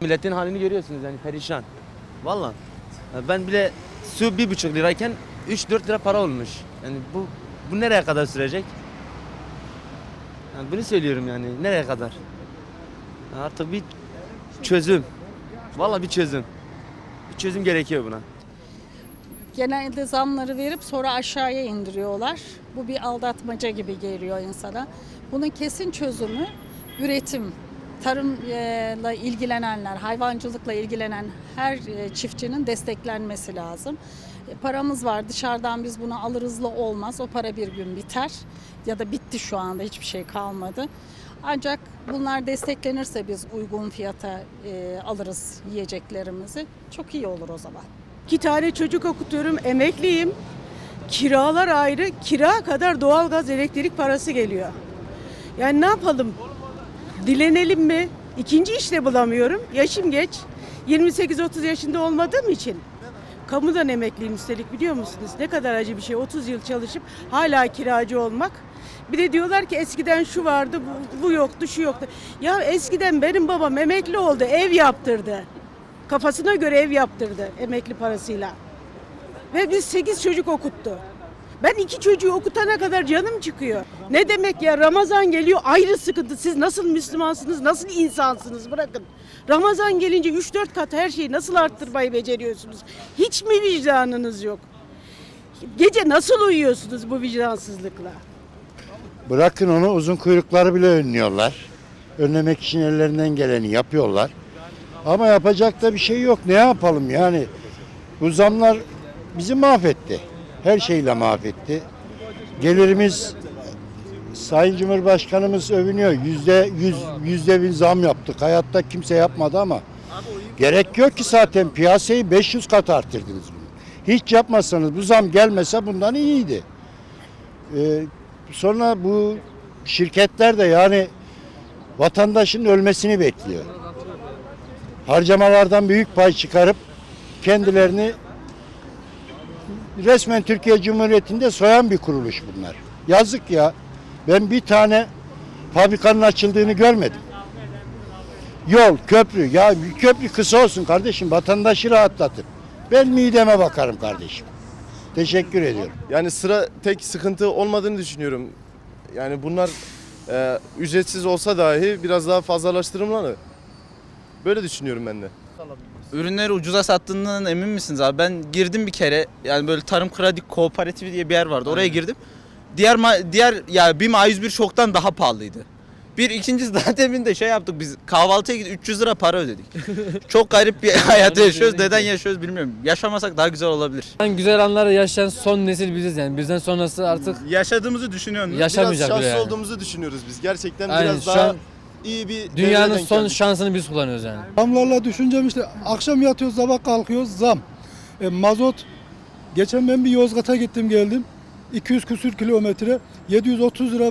Milletin halini görüyorsunuz yani perişan. Vallahi. Ya Ben bile su bir buçuk lirayken 3-4 lira para olmuş. Yani bu bu nereye kadar sürecek? Yani bunu söylüyorum yani nereye kadar? Artık bir çözüm. Vallahi bir çözüm. Bir çözüm gerekiyor buna. Genelde zamları verip sonra aşağıya indiriyorlar. Bu bir aldatmaca gibi geliyor insana. Bunun kesin çözümü üretim. Tarımla ilgilenenler, hayvancılıkla ilgilenen her e, çiftçinin desteklenmesi lazım. E, Paramız var dışarıdan biz bunu alırızla olmaz. O para bir gün biter ya da bitti şu anda hiçbir şey kalmadı. Ancak bunlar desteklenirse biz uygun fiyata e, alırız yiyeceklerimizi. Çok iyi olur o zaman. İki tane çocuk okutuyorum, emekliyim. Kiralar ayrı, kira kadar doğalgaz, elektrik parası geliyor. Yani ne yapalım? Dilenelim mi? İkinci iş de bulamıyorum. Yaşım geç. 28-30 yaşında olmadığım için. Kamudan emekliyim üstelik biliyor musunuz? Ne kadar acı bir şey. 30 yıl çalışıp hala kiracı olmak. Bir de diyorlar ki eskiden şu vardı, bu, bu yoktu, şu yoktu. Ya eskiden benim babam emekli oldu, ev yaptırdı. Kafasına göre ev yaptırdı emekli parasıyla. Ve biz 8 çocuk okuttu. Ben iki çocuğu okutana kadar canım çıkıyor. Ne demek ya Ramazan geliyor ayrı sıkıntı. Siz nasıl Müslümansınız, nasıl insansınız bırakın. Ramazan gelince 3-4 kat her şeyi nasıl arttırmayı beceriyorsunuz? Hiç mi vicdanınız yok? Gece nasıl uyuyorsunuz bu vicdansızlıkla? Bırakın onu uzun kuyrukları bile önlüyorlar. Önlemek için ellerinden geleni yapıyorlar. Ama yapacak da bir şey yok. Ne yapalım yani? Bu zamlar bizi mahvetti. Her şeyle mahvetti. Gelirimiz Sayın Cumhurbaşkanımız övünüyor. Yüzde yüz, yüzde bin zam yaptık. Hayatta kimse yapmadı ama gerek yok ki zaten piyasayı 500 kat arttırdınız. Hiç yapmazsanız bu zam gelmese bundan iyiydi. Ee, sonra bu şirketler de yani vatandaşın ölmesini bekliyor. Harcamalardan büyük pay çıkarıp kendilerini resmen Türkiye Cumhuriyeti'nde soyan bir kuruluş bunlar. Yazık ya. Ben bir tane fabrikanın açıldığını görmedim. Yol, köprü. Ya köprü kısa olsun kardeşim. Vatandaşı rahatlatır. Ben mideme bakarım kardeşim. Teşekkür ediyorum. Yani sıra tek sıkıntı olmadığını düşünüyorum. Yani bunlar e, ücretsiz olsa dahi biraz daha fazlalaştırılmalı. Böyle düşünüyorum ben de. Ürünleri ucuza sattığından emin misiniz abi? Ben girdim bir kere. Yani böyle Tarım Kredi Kooperatifi diye bir yer vardı. Oraya girdim. Diğer ma- diğer ya BİM A101 çoktan daha pahalıydı. Bir ikincisi daha demin de şey yaptık biz kahvaltıya gidip 300 lira para ödedik. Çok garip bir hayatı yaşıyoruz. Neden yaşıyoruz bilmiyorum. Yaşamasak daha güzel olabilir. En güzel anları yaşayan son nesil biziz yani. Bizden sonrası artık Yaşadığımızı düşünüyorsun. Yaş- Yaşamayacak biraz bile şanslı yani. olduğumuzu düşünüyoruz biz. Gerçekten Aynen, biraz şu daha an iyi bir dünyanın son geldik. şansını biz kullanıyoruz yani. Zamlarla düşüncem işte akşam yatıyoruz sabah kalkıyoruz zam. E, mazot geçen ben bir Yozgat'a gittim geldim. 200 küsür kilometre 730 lira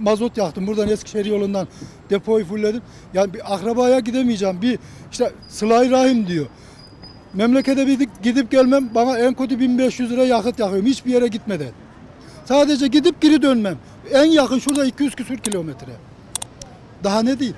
mazot yaktım buradan Eskişehir yolundan depoyu fullledim. Yani bir akrabaya gidemeyeceğim. Bir işte sılay rahim diyor. Memlekete bir gidip gelmem bana en kötü 1500 lira yakıt yakıyorum hiçbir yere gitmeden. Sadece gidip geri dönmem. En yakın şurada 200 küsür kilometre. Daha ne diyeyim?